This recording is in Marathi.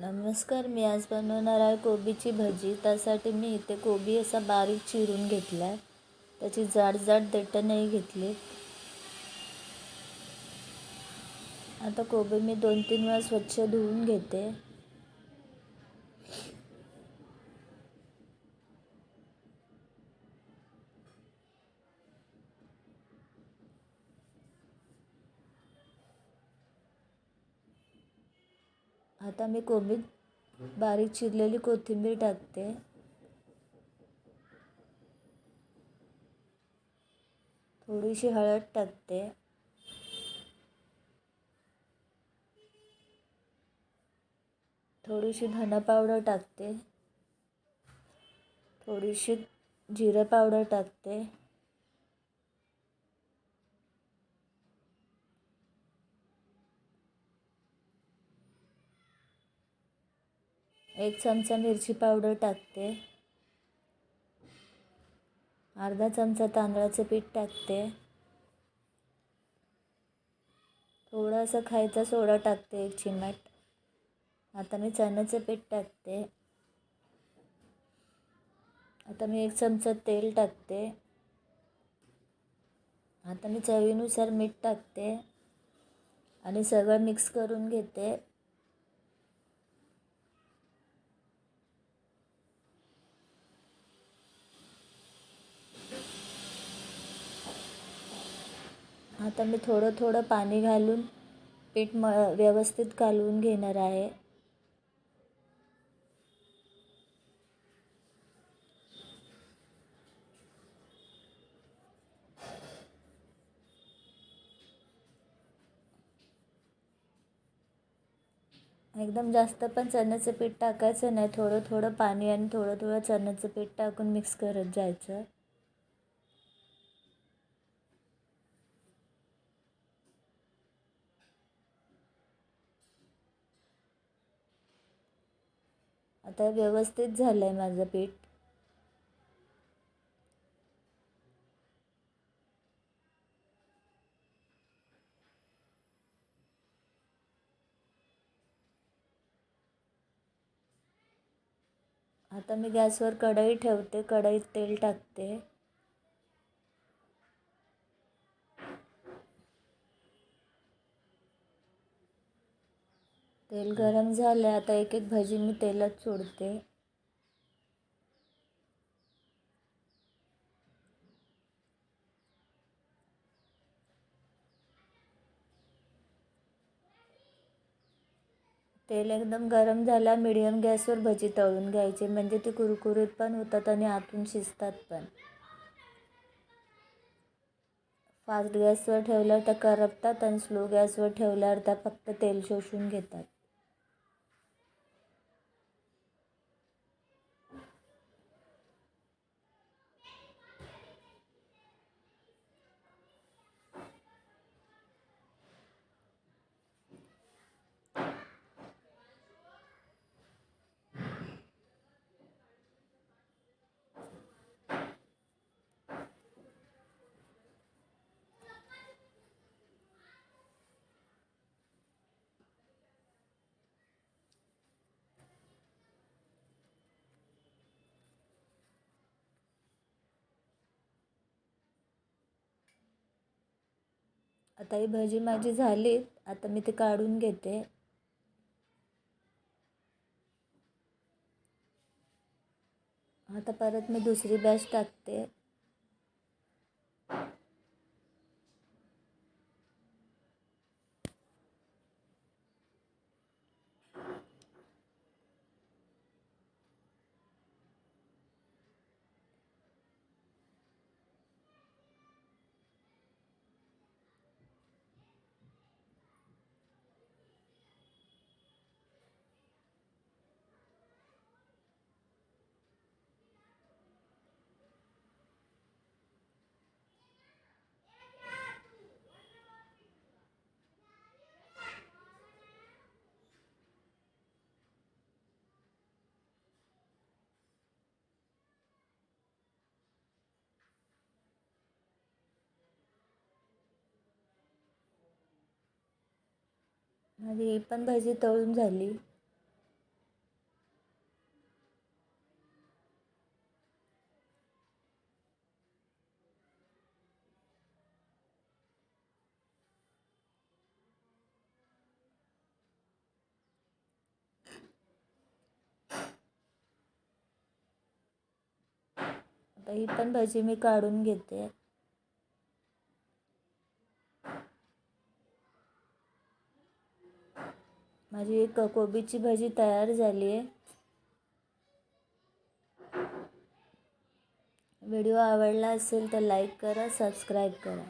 नमस्कार मी आज बनवणार आहे कोबीची भजी. त्यासाठी मी इथे कोबी असा बारीक चिरून घेतला आहे त्याची जाड जाड देठं नाही घेतली आता कोबी मी दोन तीन वेळा स्वच्छ धुवून घेते. आता मी कोबीत बारीक चिरलेली कोथिंबीर टाकते. थोडीशी हळद टाकते. थोडीशी धना पावडर टाकते. थोडीशी जिरं पावडर टाकते. एक चमचा मिरची पावडर टाकते. अर्धा चमचा तांदळाचं पीठ टाकते. थोडासा खायचा सोडा टाकते एक चिमट. आता मी चण्याचं पीठ टाकते. आता मी एक चमचा तेल टाकते. आता मी चवीनुसार मीठ टाकते. आणि सगळं मिक्स करून घेते. आता मी थोडं थोडं पाणी घालून पीठ म व्यवस्थित कालवून घेणार आहे. एकदम जास्त पण चण्याचं पीठ टाकायचं नाही. थोडं थोडं पाणी आणि थोडं थोडं चण्याचं पीठ टाकून मिक्स करत जायचं. आता व्यवस्थित झालं आहे माझं पीठ. आता मी गॅसवर कढई ठेवते कढईत तेल टाकते. तेल गरम झालं आता एक एक भाजी मी तेलात सोडते. तेल एकदम गरम झाला मीडियम गॅसवर भजी तळून घ्यायची. म्हणजे ती कुरकुरीत पण होतात आणि आतून शिजतात पण. फास्ट गॅसवर ठेवल्यावर त्या करपतात आणि स्लो गॅसवर ठेवल्यावर त्या फक्त तेल शोषून घेतात. आता ही भजी माझी झाली आता मी ते काढून घेते. आता परत मी दुसरी बॅच टाकते. माझी ही पण भाजी तळून झाली. आता ही पण भाजी मी काढून घेते. माझी एक कोबीची भाजी तयार झाली आहे. व्हिडिओ आवडला असेल तर लाईक करा सबस्क्राईब करा.